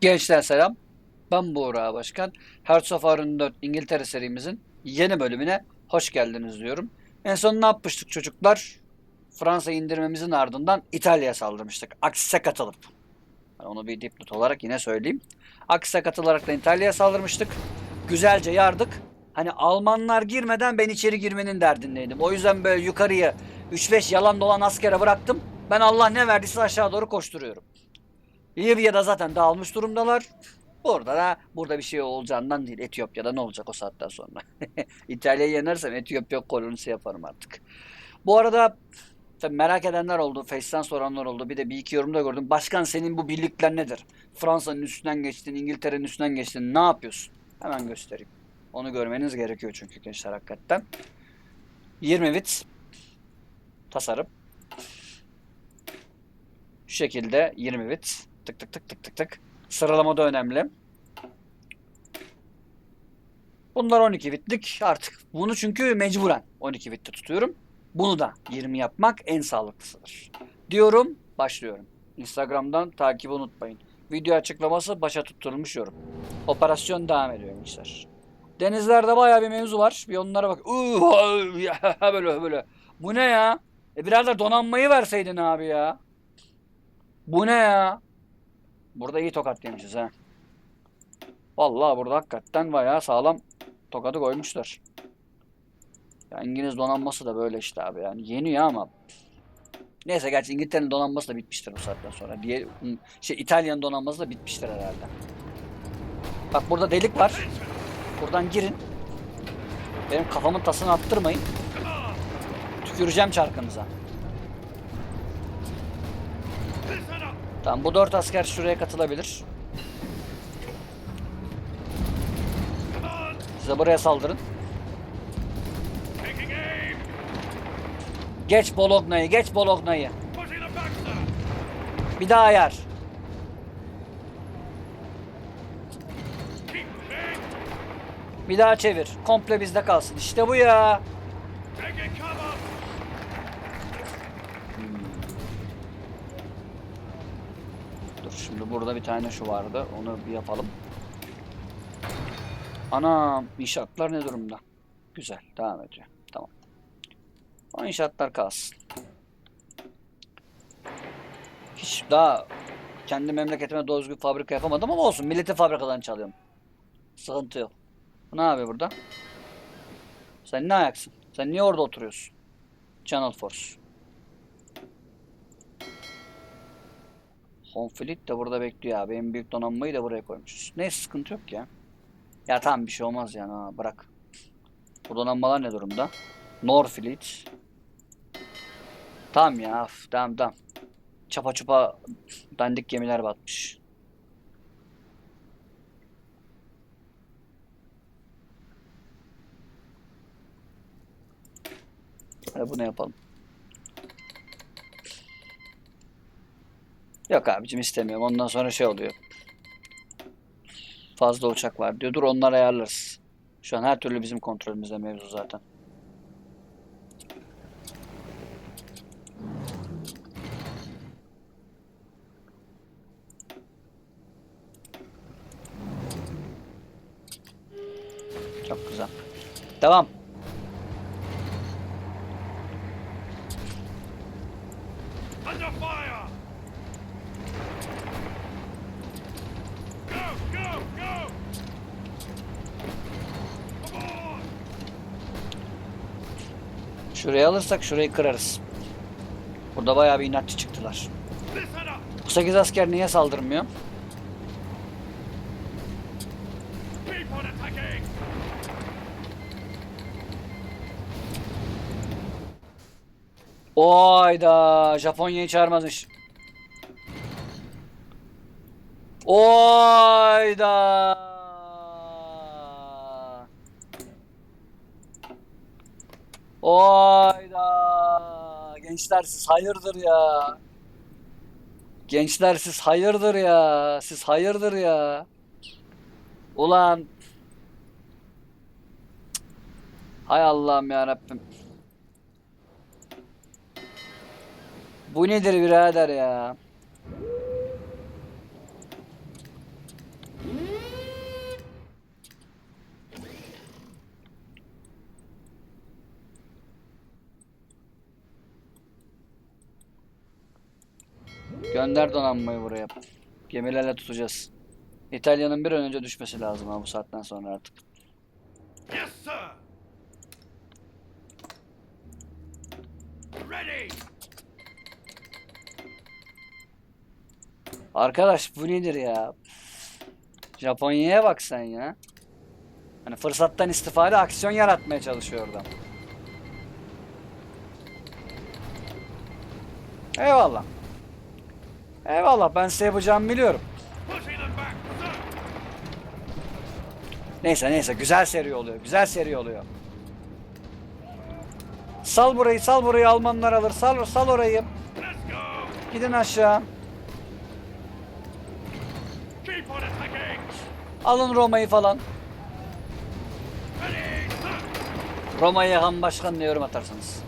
Gençler selam. Ben Buğra Başkan. Hearts of Iron 4 İngiltere serimizin yeni bölümüne hoş geldiniz diyorum. En son ne yapmıştık çocuklar? Fransa indirmemizin ardından İtalya'ya saldırmıştık. Aksis'e katılıp. Onu bir dipnot olarak yine söyleyeyim. Aksis'e katılarak da İtalya'ya saldırmıştık. Güzelce yardık. Hani Almanlar girmeden ben içeri girmenin derdindeydim. O yüzden böyle yukarıya 3-5 yalan dolan askere bıraktım. Ben Allah ne verdiyse aşağı doğru koşturuyorum. Libya'da zaten dağılmış durumdalar. Burada da burada bir şey olacağından değil. Etiyopya'da ne olacak o saatten sonra? İtalya'yı yenersem Etiyopya kolonisi yaparım artık. Bu arada tabii merak edenler oldu. Face'ten soranlar oldu. Bir de bir iki yorumda gördüm. Başkan senin bu birlikler nedir? Fransa'nın üstünden geçtin, İngiltere'nin üstünden geçtin. Ne yapıyorsun? Hemen göstereyim. Onu görmeniz gerekiyor çünkü gençler hakikaten. 20 bit tasarım. Şu şekilde 20 bit. Tık tık tık tık tık tık. Sıralama da önemli. Bunlar 12 bitlik artık. Bunu çünkü mecburen 12 bitte tutuyorum. Bunu da 20 yapmak en sağlıklısıdır. Diyorum, başlıyorum. Instagram'dan takibi unutmayın. Video açıklaması başa tutturulmuş yorum. Operasyon devam ediyor gençler. Denizlerde bayağı bir mevzu var. Bir onlara bak. Böyle böyle. Bu ne ya? E birader donanmayı verseydin abi ya. Bu ne ya? Burada iyi tokat yemişiz ha. Vallahi burada hakikaten bayağı sağlam tokadı koymuşlar. Ya İngiliz donanması da böyle işte abi yani yeniyor ama neyse gerçi İngiltere'nin donanması da bitmiştir bu saatten sonra. Diye şey İtalyan donanması da bitmiştir herhalde. Bak burada delik var. Buradan girin. Benim kafamın tasını attırmayın. Tüküreceğim çarkınıza. Tamam bu dört asker şuraya katılabilir. Size buraya saldırın. Geç Bologna'yı, geç Bologna'yı. Bir daha ayar. Bir daha çevir. Komple bizde kalsın. İşte bu ya. Şimdi burada bir tane şu vardı. Onu bir yapalım. Ana inşaatlar ne durumda? Güzel. Devam ediyor. Tamam. O inşaatlar kalsın. Hiç daha kendi memleketime doğru fabrika yapamadım ama olsun. Milletin fabrikadan çalıyorum. Sıkıntı yok. Ne yapıyor burada? Sen ne ayaksın? Sen niye orada oturuyorsun? Channel Force. Honfleet de burada bekliyor abi. En büyük donanmayı da buraya koymuşuz. Neyse sıkıntı yok ya. Ya tamam bir şey olmaz yani ha, bırak. Bu donanmalar ne durumda? Norfleet. Tamam ya af, tamam tamam. Çapa çupa dandik gemiler batmış. Hadi bunu yapalım. Yok abicim istemiyorum. Ondan sonra şey oluyor. Fazla uçak var diyor. Dur onları ayarlarız. Şu an her türlü bizim kontrolümüzde mevzu zaten. Çok güzel. Devam. Under fire! Şurayı alırsak şurayı kırarız. Burada bayağı bir inatçı çıktılar. Bu 8 asker niye saldırmıyor? Attacking! Oyda Japonya'yı çağırmazmış. Oyda. Oyda. Gençler siz hayırdır ya. Gençler siz hayırdır ya. Siz hayırdır ya. Ulan. Hay Allah'ım ya Rabbim. Bu nedir birader ya? Gönder donanmayı buraya. Gemilerle tutacağız. İtalya'nın bir an önce düşmesi lazım ha bu saatten sonra artık. Yes, sir. Ready. Arkadaş bu nedir ya? Japonya'ya bak sen ya. Hani fırsattan istifade aksiyon yaratmaya çalışıyor oradan. Eyvallah. Eyvallah ben size yapacağımı biliyorum. Neyse neyse güzel seri oluyor. Güzel seri oluyor. Sal burayı sal burayı Almanlar alır. Sal, sal orayı. Gidin aşağı. Alın Roma'yı falan. Roma'ya han başkan diye yorum atarsınız.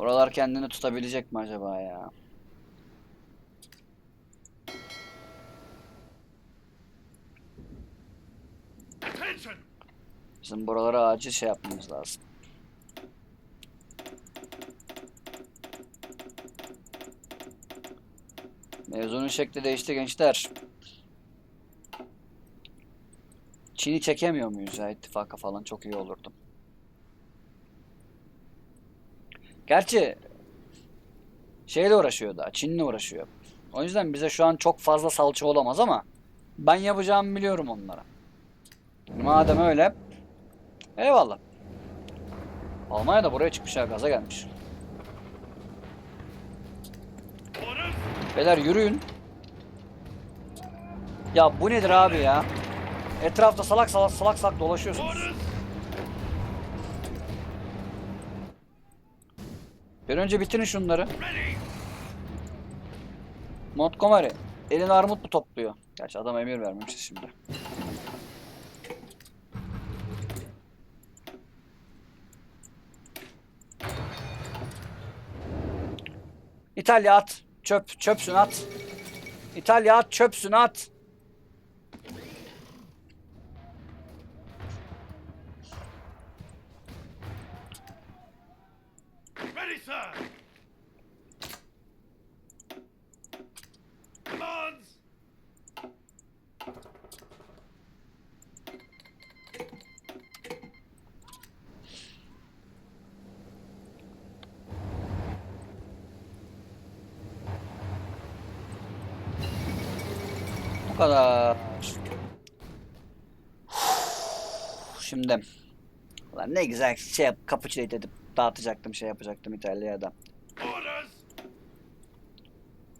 Oralar kendini tutabilecek mi acaba ya? Bizim buralara acil şey yapmamız lazım. Mevzunun şekli değişti gençler. Çin'i çekemiyor muyuz ya ittifaka falan çok iyi olurdu. Gerçi şeyle uğraşıyor daha Çin'le uğraşıyor. O yüzden bize şu an çok fazla salça olamaz ama ben yapacağımı biliyorum onlara. Madem öyle Eyvallah. Almanya da buraya çıkmış ha gaza gelmiş. Beyler yürüyün. Ya bu nedir abi ya? Etrafta salak salak salak salak dolaşıyorsunuz. Bir önce bitirin şunları. Montgomery elini armut mu topluyor? Gerçi adam emir vermemiş şimdi. İtalya at. Çöp. Çöpsün at. İtalya at. Çöpsün at. Ready, sir. Commands. Bu kadar. Şimdi. Ulan ne güzel şey yap, capitulate edip dağıtacaktım şey yapacaktım İtalya'da.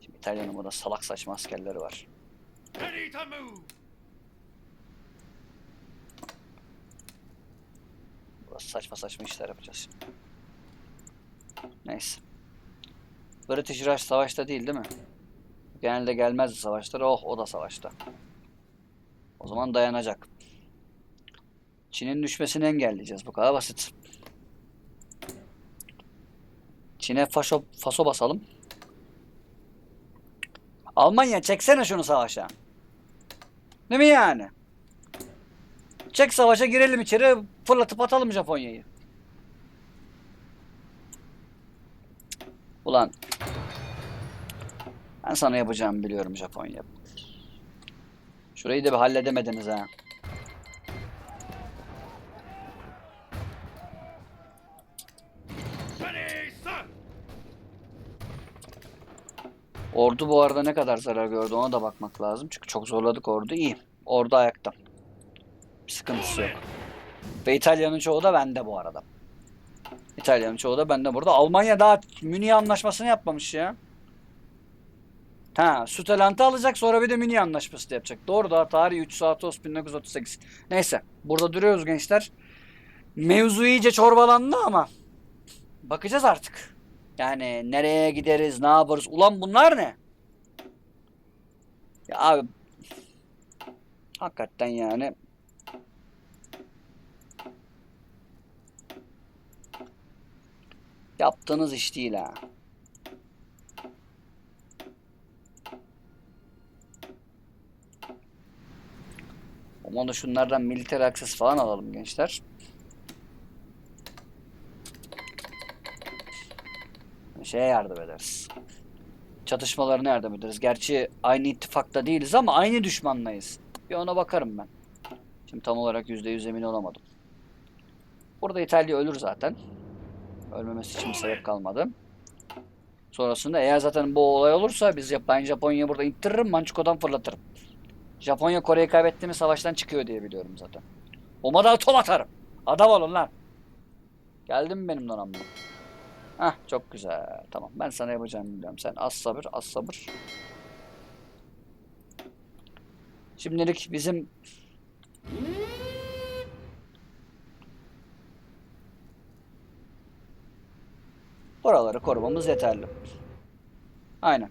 Şimdi İtalya'nın burada salak saçma askerleri var. Burası saçma saçma işler yapacağız şimdi. Neyse. British Raj savaşta değil değil mi? Genelde gelmezdi savaşlara. Oh o da savaşta. O zaman dayanacak. Çin'in düşmesini engelleyeceğiz. Bu kadar basit. Çin'e faşo, faso basalım. Almanya çeksene şunu savaşa. Değil mi yani? Çek savaşa girelim içeri fırlatıp atalım Japonya'yı. Ulan ben sana yapacağımı biliyorum Japonya. Şurayı da bir halledemediniz ha. Ordu bu arada ne kadar zarar gördü ona da bakmak lazım. Çünkü çok zorladık ordu. İyi. Ordu ayakta. Bir sıkıntısı yok. Ve İtalya'nın çoğu da bende bu arada. İtalya'nın çoğu da bende burada. Almanya daha Münih anlaşmasını yapmamış ya. Ha, Sütelant'ı alacak sonra bir de Münih anlaşması da yapacak. Doğru da tarihi 3 Ağustos 1938. Neyse burada duruyoruz gençler. Mevzu iyice çorbalandı ama bakacağız artık. Yani nereye gideriz, ne yaparız? Ulan bunlar ne? Ya abi hakikaten yani yaptığınız iş değil ha. Ama da şunlardan militer akses falan alalım gençler. Şeye yardım ederiz. Çatışmalarına yardım ederiz. Gerçi aynı ittifakta değiliz ama aynı düşmanlayız. Bir ona bakarım ben. Şimdi tam olarak %100 emin olamadım. Burada İtalya ölür zaten. Ölmemesi için bir sebep kalmadı. Sonrasında eğer zaten bu olay olursa biz ben Japonya burada ittiririm, Mançiko'dan fırlatırım. Japonya Kore'yi kaybettiğimiz savaştan çıkıyor diye biliyorum zaten. Oma da atom atarım. Adam olun lan. Geldi mi benim donanmam? Hah çok güzel. Tamam ben sana yapacağımı biliyorum. Sen az sabır az sabır. Şimdilik bizim Buraları korumamız yeterli. Aynen.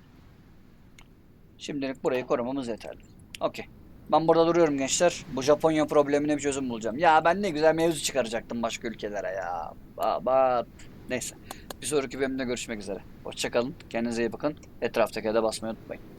Şimdilik burayı korumamız yeterli. Okey. Ben burada duruyorum gençler. Bu Japonya problemine bir çözüm bulacağım. Ya ben ne güzel mevzu çıkaracaktım başka ülkelere ya. Baba. Neyse. Bir sonraki bölümde görüşmek üzere. Hoşçakalın. Kendinize iyi bakın. Etraftaki de basmayı unutmayın.